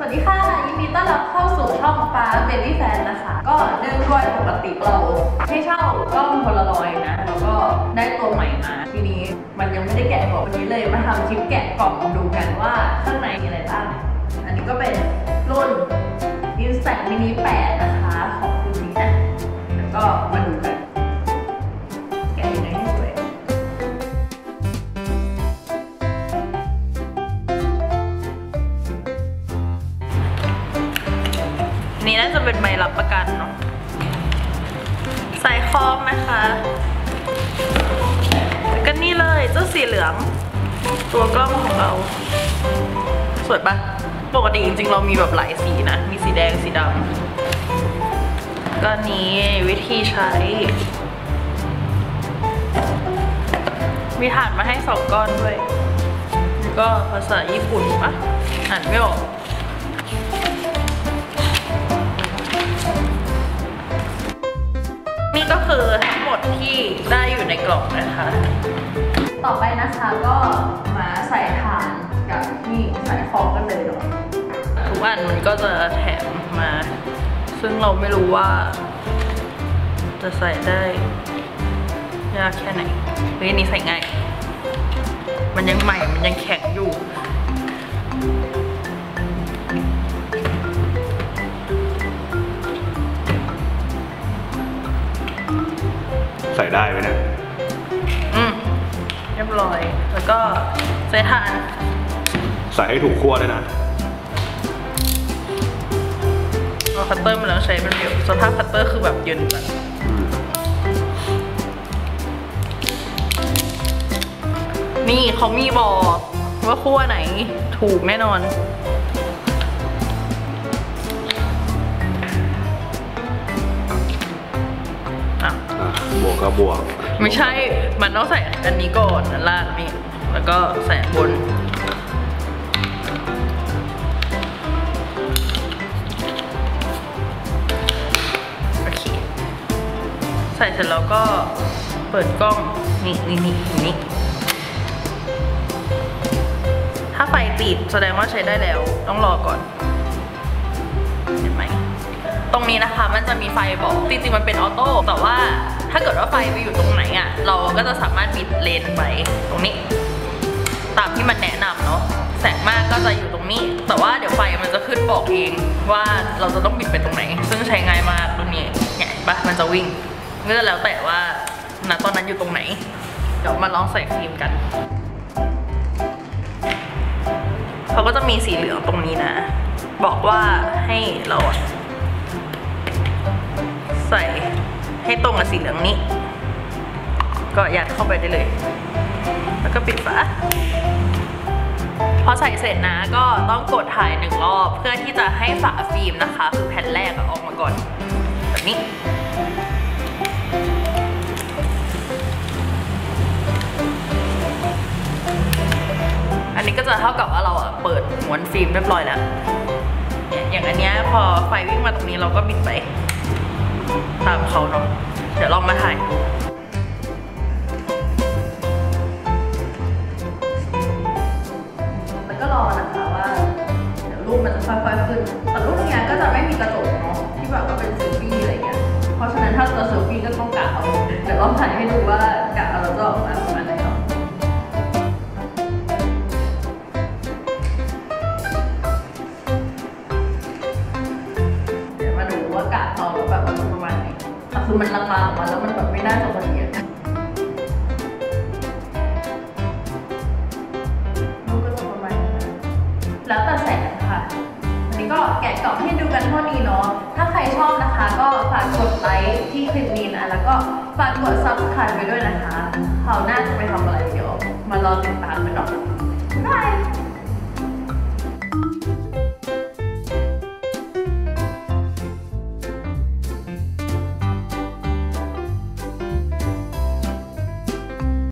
สวัสดีค่ะ ยินดีต้อนรับเข้าสู่ช่องฟ้าเบบี้แฟนนะคะ ก็เนื่องด้วยปกติเราให้เช่ากล้องโพลารอยด์นะ แล้วก็ได้ตัวใหม่มา ทีนี้มันยังไม่ได้แกะกล่องวันนี้เลยมาทำคลิปแกะกล่องดูกันว่าข้างในมีอะไรบ้าง อันนี้ก็เป็นรุ่น Instax Mini 8 นะคะ ของคุณนี้นะแล้วก็มัน นี่น่าจะเป็นใบรับประกันเนาะใส่คอบนะคะแล้วก็นี่เลยเจ้าสีเหลือง ตัวกล้องของเรา สวยปะปกติจริงๆ เรามีแบบหลายสีนะ มีสีแดงสีดำก็นี้วิธีใช้ มีฐานมาให้สองก้อนด้วยแล้วก็ภาษาญี่ปุ่นปะอ่านไม่ออก ก็คือทั้งหมดที่ได้อยู่ในกล่องนะคะ ต่อไปนะคะก็มาใส่ถ่านกับนี่ใส่ฟองกันเลยเนาะทุกอันมันก็จะแถมมา ซึ่งเราไม่รู้ว่า จะใส่ได้ยากแค่ไหนเฮ้ยอันนี้ใส่ง่าย มันยังใหม่ มันยังแข็งอยู่ ใส่ได้ไหมเนี่ยอืมเรียบร้อย แล้วก็ใส่ถ่าน ใส่ให้ถูกขั้วด้วยนะเอาคัตเตอร์มาแล้วใช้เป็นเดียวสภาพคัตเตอร์คือแบบเย็นจัดนี่เขามีบอกว่าขั้วไหนถูกแน่นอน ก็บวก ไม่ใช่ มันต้องใส่อันนี้ก่อนอันล่างนี่ แล้วก็ใส่บน โอเค ใส่เสร็จแล้วก็เปิดกล้อง นี่นี่นี่นี่ถ้าไฟติดแสดงว่าใช้ได้แล้ว ต้องรอก่อน เห็นไหม ตรงนี้นะคะมันจะมีไฟบอก จริงๆ มันเป็นออโต้ แต่ว่า ถ้าเกิดว่าไฟไปอยู่ตรงไหนอะ่ะ เราก็จะสามารถปิดเลนไว้ตรงนี้ ตามที่มันแนะนำเนาะ แสงมากก็จะอยู่ตรงนี้ แต่ว่าเดี๋ยวไฟมันจะขึ้นบอกเองว่าเราจะต้องปิดไปตรงไหน ซึ่งใช้ง่ายมากรุ่นนี้เนี่ยปะมันจะวิ่งก็จะแล้วแต่ว่าณตอนนั้นอยู่ตรงไหน เดี๋ยวมาลองใส่ฟิล์มกันเขาก็จะมีสีเหลืองตรงนี้นะ บอกว่าให้เรา ให้ตรงกับสีเหลืองนี้ ก็ยัดเข้าไปได้เลย แล้วก็ปิดฝาพอใส่เสร็จนะก็ต้องกดถ่ายหนึ่งรอบเพื่อที่จะให้ฝาฟิล์มนะคะ คือแผ่นแรกออกมาก่อน แบบนี้อันนี้ก็จะเท่ากับว่าเราอะเปิดม้วนฟิล์มเรียบร้อยแล้ว อย่างอันนี้พอไฟวิ่งมาตรงนี้เราก็บิดไป ตามเขาเนาะเดี๋ยวลองมาถ่ายดูมันก็รอนะคะว่าเดี๋ยวรูปมันจะค่อยๆขึ้น แต่รูปเนี้ยก็จะไม่มีกระจกเนาะที่แบบว่าเป็นเซลฟี่อะไรเงี้ยเพราะฉะนั้นถ้าเราเซลฟี่ก็ต้องกะเอาเดี๋ยวลองถ่ายให้ดูว่า คือมันลางๆออกมาแล้วมันแบบไม่น่าจะพอดีอะมันก็จะประมาณนี้นแล้วแต่แสงค่ะอันนี้ก็แกะกล่องให้ดูกันเท่านี้เนาะ ถ้าใครชอบนะคะ ก็ฝากกดไลค์ที่คลิปนี้นะแล้วก็ฝากกด subscribe ไปด้วยนะคะคราวหน้าจะไปทำอะไรเดี๋ยวมารอติดตามกันเนาะบ๊ายบาย